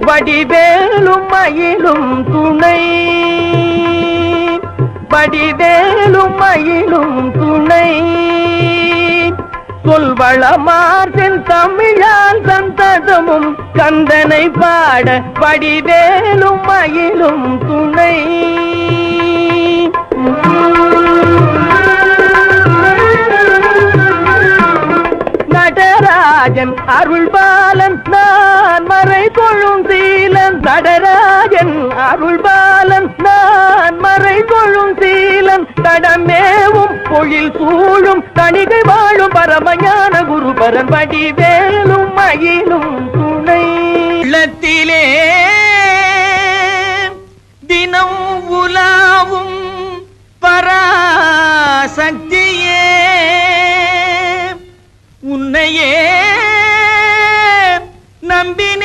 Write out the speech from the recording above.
வடிவேலும் மயிலும் துணை. வடிவேலும் மயிலும் துணை. சொல்வளமார் சென் தமிழால் சந்ததமும் கந்தனை பாட வடிவேலும் மயிலும் துணை. நடராஜன் அருள்பாலன் நான் மறைப்ப நடராஜன் அருள்பாலன் நான் மறை கொழும் சீலன் தடமேவும் பொழில் சூழும் தணிகை வாழும் பரமஞான குருபரன் வடிவேலும் மயிலும் துணை. உள்ளத்திலே தினம் உலாவும் பராசக்தியே. உன்னையே நம்பின